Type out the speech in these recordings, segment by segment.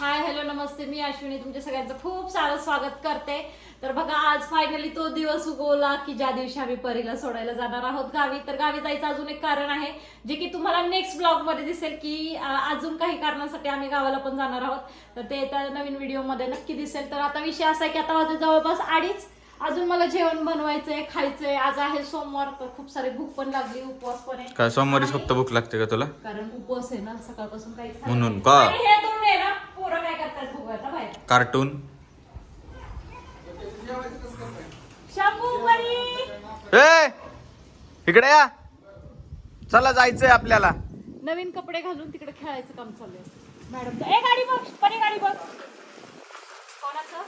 Hi hello नमस्ते. मी अश्विनी तुमच्या सगळ्यांचं खूप सारं स्वागत करते. तर बघा आज फायनली तो दिवस उगवला की ज्या दिवशी आम्ही परीला सोडायला जाणार आहोत गावी. तर गावी जायचं अजून एक कारण आहे जे की तुम्हाला नेक्स्ट ब्लॉगमध्ये दिसेल की अजून काही कारणासाठी आम्ही गावाला पण जाणार आहोत. तर ते त्या नवीन व्हिडिओमध्ये नक्की दिसेल. तर आता विषय असा आहे की आता वाजले जवळपास अडीच. अजून मला जेवण बनवायचंय खायचंय. आज आहे सोमवार तर खूप सारी भूक पण लागली उपवास पण आहे. काय सोमवारीच फक्त भूक लागते का तुला? कारण उपवास आहे ना सकाळपासून काही म्हणून. का? आणि हे दोन आहे ना पोरं काय करतात बघू आता बाहेर कार्टून. ए इकडे या. चला जायचंय आपल्याला. नवीन कपडे घालून तिकडे खेळायचं काम चाललंय मॅडम ए गाडी बघ परी गाडी बघ. कोणाचं?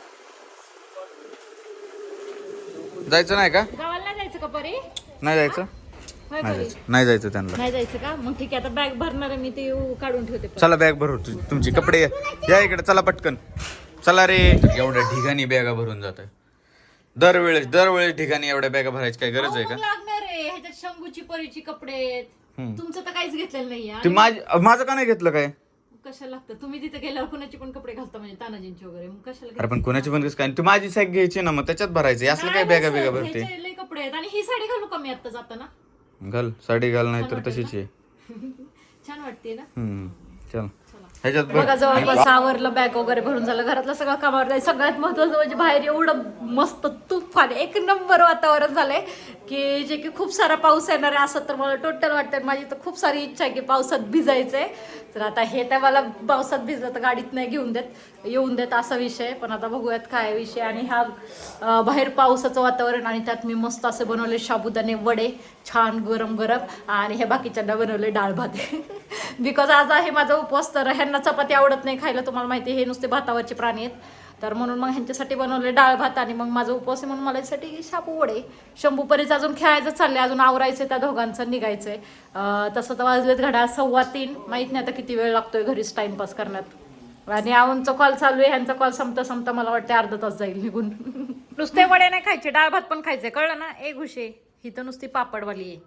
जायचं नाही का? गावाला नाही जायचं का परी? नाही जायचं. होय नाही परी. जायचं. नाही जायचं त्यांना. नाही जायचं का? मग ठीक आहे आता बॅग भरणार आहे मी ते काढून ठेवते परत. चला बॅग भरू तुमची कपडे. या इकडे चला पटकन. चला रे. एवढ्या ठिकाणी बॅगा भरून जात दरवेळेस दरवेळेस ठिकाणी एवढ्या बॅगा भरायची काय गरज आहे का? लागणार आहे. ह्याच्यात शंभूची परीची कपडे आहेत. हम्म. तुमचं तर काहीच घेतलेलं नाही ते माझ माझं का नाही घेतलं काय? कशाला लागतं? तुम्ही तिथे गेल्यावर कुणाचे पण कपडे घालता म्हणजे तानाजींचे वगैरे. मग कशाला अरे पण कोणाची पण कसं काय तू माझी सॅक घ्यायची ना मग त्याच्यात भरायचं. असलं काय बॅगा बिगा भरते? ह्याचे कपडे आहेत. आणि ही साडी घालू का मी आता जाताना? घाल. साडी घाल नाही तर तशीच आहे. छान वाटते ना? हम्म. चल. ह्याच्यात. बघा. जवळपास आवरलं बॅग वगैरे भरून झालं. घरातलं सगळं कामावर सगळ्यात महत्वाचं म्हणजे बाहेर एवढं मस्त तुफान एक नंबर वातावरण झालंय की जे की खूप सारा पाऊस येणार आहे असं तर मला टोटल वाटतं माझी तर खूप सारी इच्छा आहे की पावसात भिजायचंय. तर आता हे त्या मला पावसात भिजलं तर गाडीत नाही घेऊन देत येऊन देत असा विषय. पण आता बघूयात काय विषय. आणि हा बाहेर पावसाचं वातावरण आणि त्यात मी मस्त असे बनवले साबुदाणे वडे छान गरम गरम आणि हे बाकीच्यांना बनवले डाळ भात. बिकॉज आज आहे माझा उपवास तर ह्यांना चपाती आवडत नाही खायला तुम्हाला माहिती आहे, हे नुसते भातावरचे प्राणी आहेत. तर म्हणून मग ह्यांच्यासाठी बनवले डाळ भात आणि मग माझा उपवास आहे म्हणून मला यासाठी शाबू वडे. शंभू परीच अजून खेळायचं चाललंय अजून आवरायचं त्या दोघांचं निघायचंय. तसं तर वाजलेत घड्याळ सव्वा तीन. माहीत नाही आता किती वेळ लागतोय घरीच टाइमपास करण्यात. आणि आऊनचा कॉल चालू आहे ह्यांचा कॉल संपता संपता मला वाटते अर्धा तास जाईल निघून. नुसते वडे नाही खायचे डाळ भात पण खायचे कळलं ना? ए घुशे ही तर नुसती पापडवाली आहे.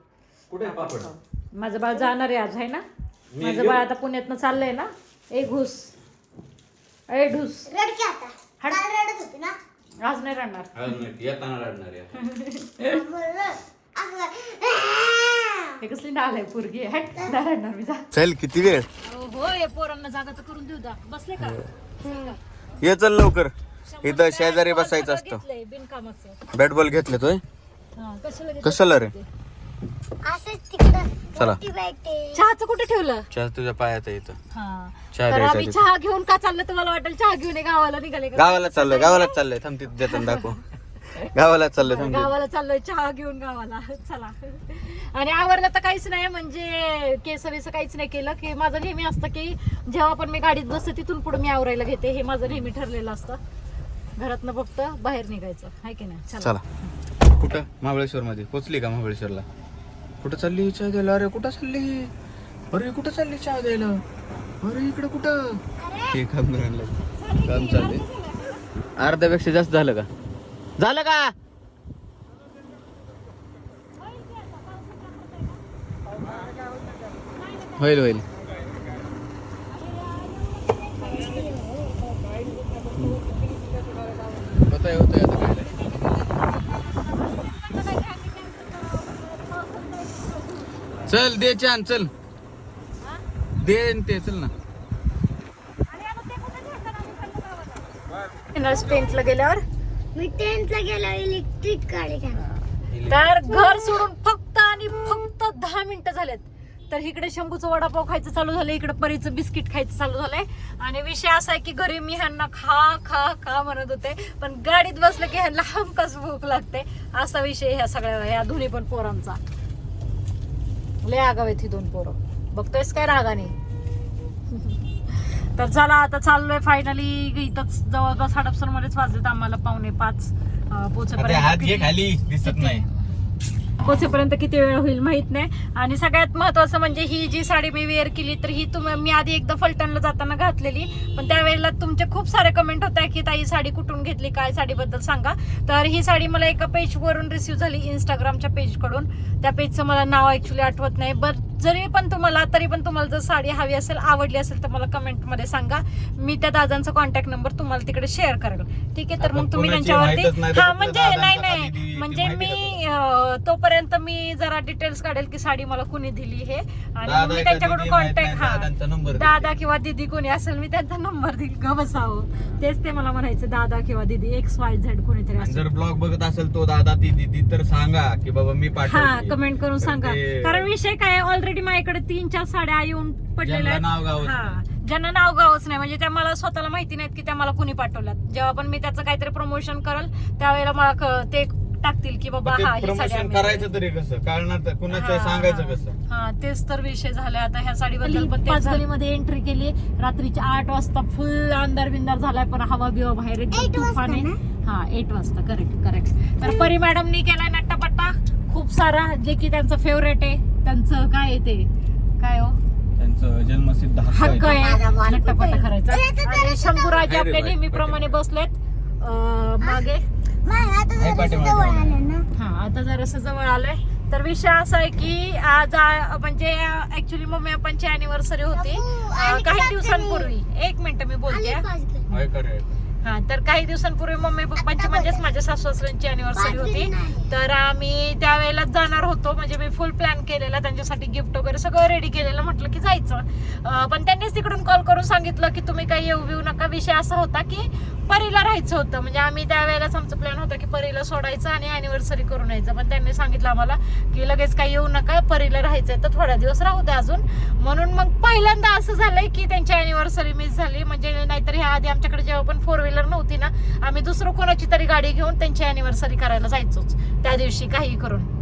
कुठे आहे पापड? माझं बाळ जाणार आहे आज आहे ना? माझं बाळ आता पुण्यातनं चाललंय ना? ए घुस. ए ढुस. रडके आता. हट. काल रडत होती ना? आज नाही राहणार येताना रडणार असं हे कसली आहे पोरगी आहे. हट नाही राहणार मी. जा. चल किती वेळ? हो हे पोरांना जागा तर करून देऊ दा. बसले का? ये चल लवकर. इथं शेजारी बसायचं असतं. बिनकामाचं. बॅट बॉल घेतले तोय? हा? कशाला रे? असंच तिकडं चला. मोठी भेटते. चहाचं कुठे ठेवलं? चहा तुझ्या पायात हा. चहा तर द्यायचा आम्ही तिथे. चहा घेऊन का चाललं तुम्हाला वाटेल? चहा घेऊन ये गावाला निघाले का? गावाला चाललोय गावाला चाललोय. थांब तिथे देताना दाखव. गावाला चाललोय थांब तिथे. गावाला चाललोय चहा घेऊन गावाला. चला. आणि आवरलं तर काहीच नाही म्हणजे केस बिस काहीच नाही केलं. की माझं नेहमी असतं की जेव्हा पण मी गाडीत बसते तिथून पुढे मी आवरायला घेते. हे माझं नेहमी ठरलेलं असतं. घरातनं फक्त बाहेर निघायचं. आहे की नाही? चला. चला. कुठं? महाबळेश्वर मध्ये पोचली का महाबळेश्वरला? कुठं चालली चहा द्यायला अरे कुठं चालली अरे कुठं चालली चहा द्यायला अरे इकडे कुठं? हे काम करायला काम चाललंय अर्ध्यापेक्षा जास्त झालं का? झालं का? होईल होईल. होतंय होतंय. चल दे छान चल. दे न ते चल ना. टेंटला गेल्यावर? मी टेन्थला गेलो इलेक्ट्रिक. गाडी तर घर सोडून फक्त आणि फक्त दहा मिनिटं झालेत. तर इकडे शंभूचं वडापाव खायचं चालू झालं इकडे परीचं बिस्किट खायचं चालू झालंय. आणि विषय असा आहे की घरी मी ह्यांना खा खा खा म्हणत होते पण गाडीत बसलं की ह्यांना हमकच भूक लागते. असा विषय ह्या सगळ्या ह्या दोन्ही पण पोरांचा. लय आगाव ही दोन पोरं. बघतोयस काय रागाने? तर चला आता चाललोय फायनली इथंच जवळपास हडपसर मध्येच वाजलेत आम्हाला पावणे पाच किती- खाली दिसत नाही. पोचेपर्यंत किती वेळ होईल माहीत नाही. आणि सगळ्यात महत्वाचं म्हणजे ही जी साडी मी वेअर केली तर ही तुम्ही मी आधी एकदा फलटणला जाताना घातलेली. पण त्यावेळेला तुमचे खूप सारे कमेंट होत्या की ताई साडी कुठून घेतली? काय साडीबद्दल सांगा. तर ही साडी मला एका पेजवरून रिसिव्ह झाली इंस्टाग्रामच्या पेजकडून त्या पेजचं मला नाव ऍक्च्युली आठवत नाही. बट जरी पण तुम्हाला तरी पण तुम्हाला जर साडी हवी असेल आवडली असेल तर मला कमेंटमध्ये सांगा. मी त्या दादांचा कॉन्टॅक्ट नंबर तुम्हाला तिकडे शेअर करेल. ठीक आहे तर मग तुम्ही त्यांच्यावरती हा म्हणजे नाही नाही. म्हणजे मी तोपर्यंत मी जरा डिटेल्स काढेल की साडी मला कुणी दिली हे. आणि मी त्यांच्याकडून कॉन्टॅक्ट हा. दादा किंवा दिदी कोणी असेल मी त्यांचा नंबर देईल. ग बसावं. तेच ते मला म्हणायचं दादा किंवा दिदी एक्स वाय झेड कोणीतरी जर ब्लॉग बघत असेल तो दादा ती दिदी तर सांगा की बाबा मी हा पाठवते. कमेंट करून सांगा. कारण विषय काय ऑलरेडी माझ्याकडे तीन चार साड्या येऊन पडलेल्या ज्यांना नाव गावच हा. नाही. ज्यांना नाव गावच नाही. म्हणजे त्या मला स्वतःला माहिती नाहीत की त्या मला कुणी पाठवल्यात. जेव्हा पण मी त्याचं काहीतरी प्रमोशन करल त्यावेळेला मला क- ते टाकतील की बाबा हा ही साडी प्रमोशन आम्ही करायचं तरी कसं? कळणार तर कुणाचं हा, सांगायचं हा. कसं? हा तेच तर विषय झाले आता ह्या साडीबद्दल पण पाच मध्ये एंट्री केली. रात्रीच्या आठ वाजता फुल अंधार बिंदार झालाय पण हवा बिवा बाहेर एकदम Eight वाजता तुफान आहे? हा एट वाजता. करेक्ट करेक्ट तर परी मॅडमनी केलाय नट्टापट्टा. खूप सारा जे की त्यांचं फेवरेट आहे. त्यांचं काय आहे ते? काय हो? त्यांचं जन्मसिद्ध हक्क हक्क आहे. आहे नट्टापट्टा करायचा. आणि जरा शंभूराजे आहे रे आपले बाई, नेहमीप्रमाणे बसलेत. अं, मागे. आता आहे जरा पाठीमागे. जवळ आलं ना. हा आता जरासं जवळ आलंय. तर विषय असा आहे की आज आ- म्हणजे ऍक्च्युली मम्मी पप्पांची अॅनिव्हर्सरी होती. अं, काही दिवसांपूर्वी. एक मिनिट मी बोलते. हा. आहे खरं आहे. हा तर काही दिवसांपूर्वी मम्मी पप्पांची म्हणजेच माझ्या सासू सासऱ्यांची अॅनिव्हर्सरी होती. तर आम्ही त्यावेळेलाच जाणार होतो म्हणजे मी फुल प्लॅन केलेला त्यांच्यासाठी गिफ्ट वगैरे सगळं रेडी केलेलं म्हटलं की जायचं. पण त्यांनीच तिकडून कॉल करून सांगितलं की तुम्ही काही येऊ बिऊ नका. विषय असा होता की परीला राहायचं होतं. म्हणजे आम्ही त्यावेळेलाच आमचं प्लॅन होता की परीला सोडायचं आणि अॅनिव्हर्सरी करून यायचं. पण त्यांनी सांगितलं आम्हाला की लगेच काही येऊ नका परीला राहायचंय तर थोड्या दिवस राहू द्या अजून. म्हणून मग पहिल्यांदा असं झालंय की त्यांची अॅनिव्हर्सरी मिस झाली. म्हणजे नाहीतर ह्या आधी आमच्याकडे जेव्हा पण फोर व्हीलर नव्हती ना आम्ही दुसरं कोणाची तरी गाडी घेऊन त्यांची अॅनिव्हर्सरी करायला जायचोच. त्या दिवशी काही करून.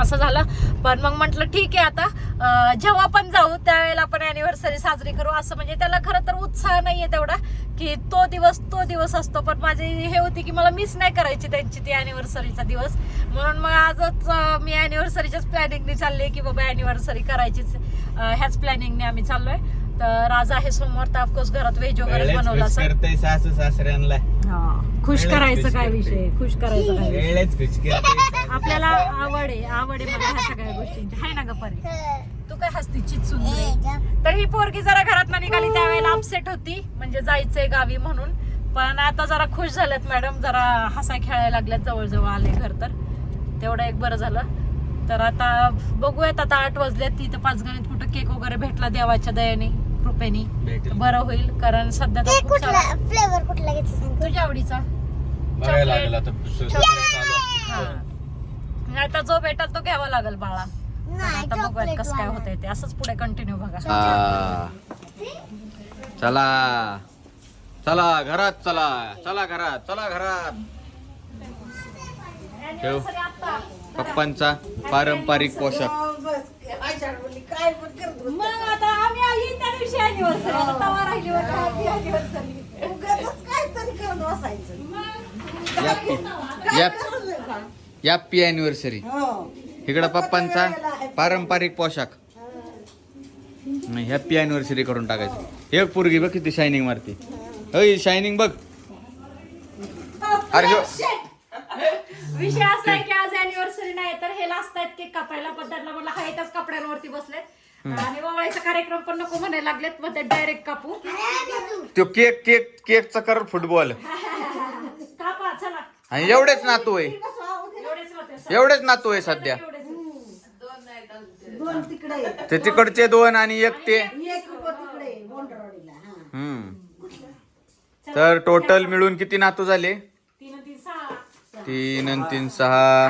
असं झालं. पण मग म्हटलं ठीक आहे आता जेव्हा पण जाऊ त्यावेळेला आपण अॅनिव्हर्सरी साजरी करू. असं म्हणजे त्याला खरं तर उत्साह नाहीये तेवढा की तो दिवस तो दिवस असतो. पण माझी हे होती की मला मिस नाही करायची त्यांची ती अॅनिव्हर्सरीचा दिवस. म्हणून मग आजच मी अॅनिव्हर्सरीच्याच प्लॅनिंगने चालले की बाबा अॅनिव्हर्सरी करायचीच ह्याच प्लॅनिंगने आम्ही चाललोय. तर आज आहे सोमवार तर ऑफकोर्स घरात व्हेज वगैरे बनवलं करते सासू सासऱ्यांना खुश करायचं काय. विषय? खुश करायचं काय वेळेच खुश करते आपल्याला आवड आहे आवड आहे मला ह्या सगळ्या गोष्टींची. हाय ना गप्पा तू काय हसती चिचून. तर ही पोरगी जरा घरात निघाली त्यावेळेला अपसेट होती. म्हणजे जायचंय गावी म्हणून. पण आता जरा खुश झाल्यात मॅडम जरा हसाय खेळायला लागल्यात जवळजवळ आले घर तर. तेवढं एक बरं झालं. तर आता बघूयात आता आठ वाजल्यात तिथं पाच गणित कुठं केक वगैरे भेटला देवाच्या दयाने. कृपेने भेटेल. बरं होईल कारण सध्या ते तर खूप कुठला सारा फ्लेवर कुठला घ्यायचं सांग तुझ्या आवडीचा. बघायला लागेल आता स- सगळं चालू हा. आता जो भेटेल तो घ्यावा लागेल बाळा. नाही आता बघूयात कसं काय. होतंय ते. असंच पुढे कंटिन्यू बघा. चला. चला घरात चला. चला घरात चला घरात. ठेव. पप्पांचा पारंपरिक पोशाख. मग आता आम्ही येईन त्या दिवशी anniversary. आता तवा राहिलीवर happy anniversary. याप्पी अॅनिव्हर्सरी इकडं पप्पांचा पारंपरिक पोशाख. हॅप्पी अॅनिव्हर्सरी करून टाकायचं. एक पोरगी बघ किती शायनिंग मारते. अय शायनिंग बघ. अरे ह्यो- विषय असा आहे की आज अॅनिव्हर्सरी नाही तर हे लास्ट आहेत केक कापायला त्यांना म्हणलं हा त्याच कपड्यांवरती बसलेत आणि ववाळीचा कार्यक्रम पण नको म्हणायला लागलेत मग ते डायरेक्ट कापू. तो केक केक केकचा कर फुटबॉल. कापा चला. आणि एवढेच नातू आहे. एवढेच नातू आहे सध्या. ते तिकडचे दोन आणि एक ते हम्म. तर टोटल मिळून किती नातू झाले? तीन आणि तीन सहा.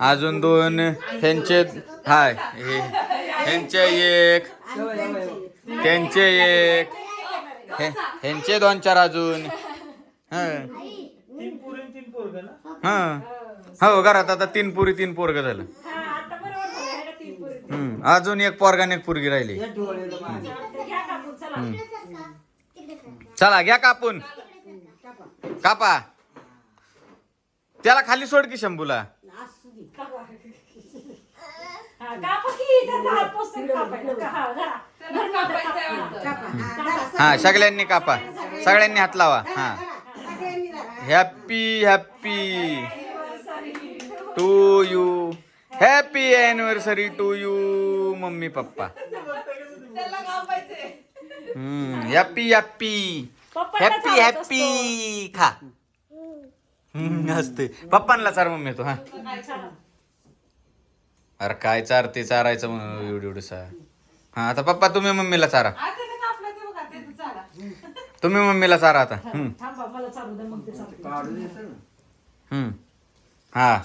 अजून दोन. ह्यांचे हाय हे. ह्यांचे एक. त्यांचे एक. हे- ह्यांचे दोन चार अजून. हं. हं. हो घरात आता तीन पुरी तीन पोरग झालं. हा आता बरोबर झालं ह्याला तीन पोरी अजून एक पोरगा आणि एक पोरगी राहिली. घ्या कापून चला चला घ्या कापून. कापा. त्याला खाली सोड की शंभूला. हा, कापा की त्याचा हात पोचतो कापायला. का- हा, जरा. धर ना आता. हा सगळ्यांनी कापा. सगळ्यांनी हात लावा. हा happy happy to you happy anniversary to you mummy papa. Happy happy पप्पांना हॅपी चालत हॅपी खा. असते पप्पांना चार मम्मी तो हा. अरे काय चारते चारायचं मग. एवढं एवढं हा आता पप्पा तुम्ही मम्मीला चारा. तुम्ही मम्मीला चारा आता. हम्म. हा.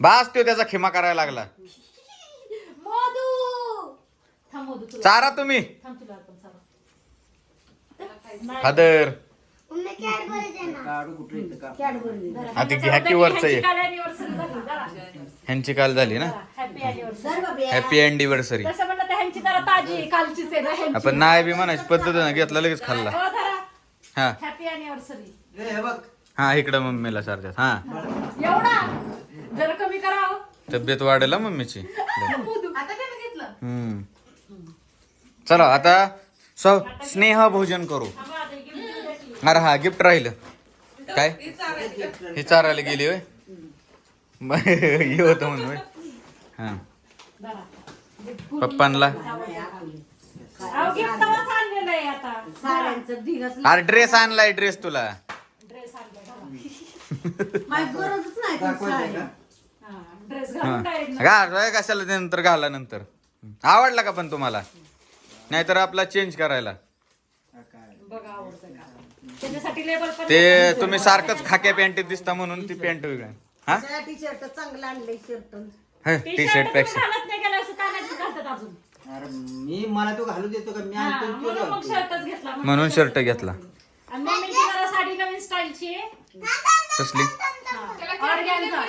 बास तो त्याचा खिमा करायला लागला. चारा तुम्ही. थांब तुला पण चालू नाही. फादर मम्मी कॅडबरी दे ना आता घ्या की वरचं ह्यांची काल anniversary झाली, जरा. ह्यांची काल झाली ना जरा, happy anniversary. हॅपी अॅनिव्हर्सरी तसं म्हणलं तर ह्यांची जरा ताजी आहे, कालचीच आहे ना ह्यांची. आपण नाही बी म्हणायची पद्धत ना घेतला लगेच खाल्ला हो, धरा. हा Happy anniversary. हा इकडं मम्मीला सारख्यात हा एवढा जरा कमी करा हो. तब्येत वाढेल हा मम्मीची. हम्म चला आता सौ स्नेह भोजन करू थांबा, आता एक gift देऊ द्या की. अरे हा गिफ्ट राहिलं. काय? हे चारायला गेली. होय? हे होतं म्हणून होय. हा. पप्पांना अरे ड्रेस आणलाय ड्रेस तुला. घाल कशाला ते नंतर घाला नंतर आवडला का पण तुम्हाला? नाहीतर आपला चेंज करायला. बघा आवडतं का त्याच्यासाठी लेबल पण ते तुम्ही सारखंच खाक्या पॅन्टीत दिसता म्हणून ती पॅन्ट वेगळी. हा? टी शर्ट चांगलं आणलंय शर्ट टी शर्ट शर्टपेक्षा. घालत नाही गेला असं कानात घालतात अजून. अरे मी मला तो घालू देतो का? मी हा, आणतो तो म्हणून मग घालतो. शर्टच घेतला म्हणून शर्ट घेतला. आणि मम्मीची जरा साडी नवीन स्टाईलची आहे. कसली? ऑर्गॅन्झा.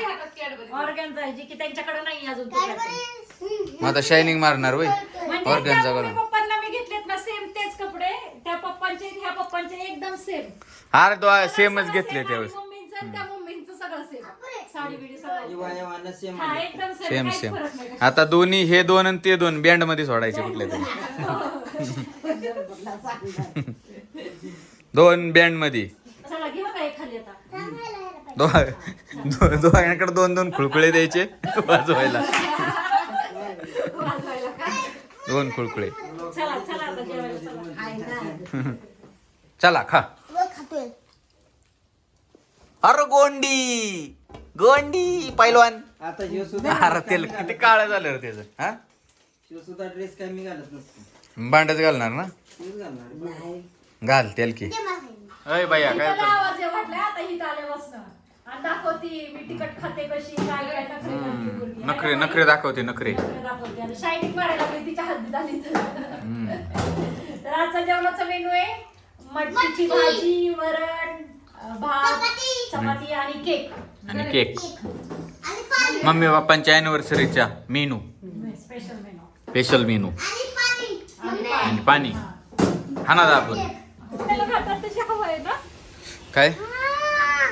ऑर्गॅन्झा आहे जी की त्यांच्याकडे नाही अजून तो pattern. मग आता शायनिंग मारणार वय. म्हणजे पप्पांना मी घेतलेत ना सेम तेच कपडे त्या पप्पांचे ह्या पप्पांचे एकदम सेम अरे तो सेमच घेतले त्यावेळेस. मम्मींचं त्या मम्मींचं सगळं सेम सेम हा आता दोन्ही हे दोन आणि ते दोन बँडमध्ये सोडायचे कुठले तरी. दोन बँडमध्ये. दोघांकडे दोन दोन खुळखुळे द्यायचे. वाजवायला? दोन खुळखुळे. चला खा. वर खातोय. अरे गोंडी गोंडी पैलवान. आता सुद्धा अरे तेल किती काळ झालं रे त्याचं हा? ह्यो सुद्धा ड्रेस काय मी घालत नसतो. भांडच घालणार ना? घालणार. घाल तेल की. ते मला खायला. अय बाया काय इथं होतं? आवाज ये वाटलाय आता हित आल्यापासून आणि दाखवती मी तिकट खाते कशी काय काय नखरे करते. नखरे दाखवते नखरे. नखरे दाखवते. शायनिंग मारायला लागली तिच्या हद्दीत आली तर. हम्म. तर आजचा जेवणाचा मेनू आहे मटकीची भाजी वरण अं, भात चपाती. चपाती आणि केक. आणि केक. आणि पाणी. मम्मी बाप्पांच्या अॅनिव्हर्सरीच्या menu. Special menu special menu आणि पाणी. आणि आणि पाणी. हा ना दाबून त्याला खातात तशी हवा आहे ना? काय? हा.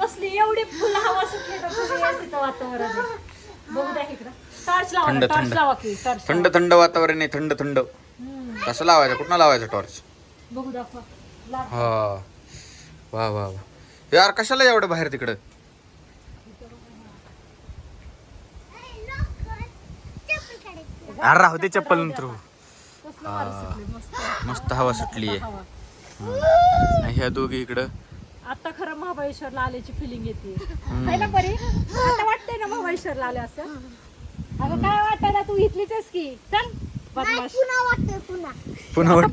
कसली एवढी फुल हवा सुटली तर वातावरण आहे. बघू द्या इकडं. टॉर्च लावा थंड, टॉर्च थंड. लावा की टॉर्च थंड थंड वातावरण आहे थंड थंड. कसं लावायचं? कुठं लावायचं टॉर्च बघू दाखवा. लाव. हा. वा वा वा. यार कशाला एवढं बाहेर तिकडं? अरे, राहू दे चप्पल नंतर कसलं वारं सुटलंय, मस्त. मस्त हवा सुटली आहे. हवा. ह्या दोघी इकडं. आता खरं महाबळेश्वरला आल्याची फिलिंग येते. आहे ना आता वाटतंय ना महाबळेश्वरला आले असं? अगं काय वाटायला तू इथलीच आहेस की? चल. बदमाश.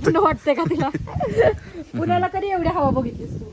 पुन्हा वाटतंय का तिला? पुण्याला कधी एवढी हवा बघितलीस तू.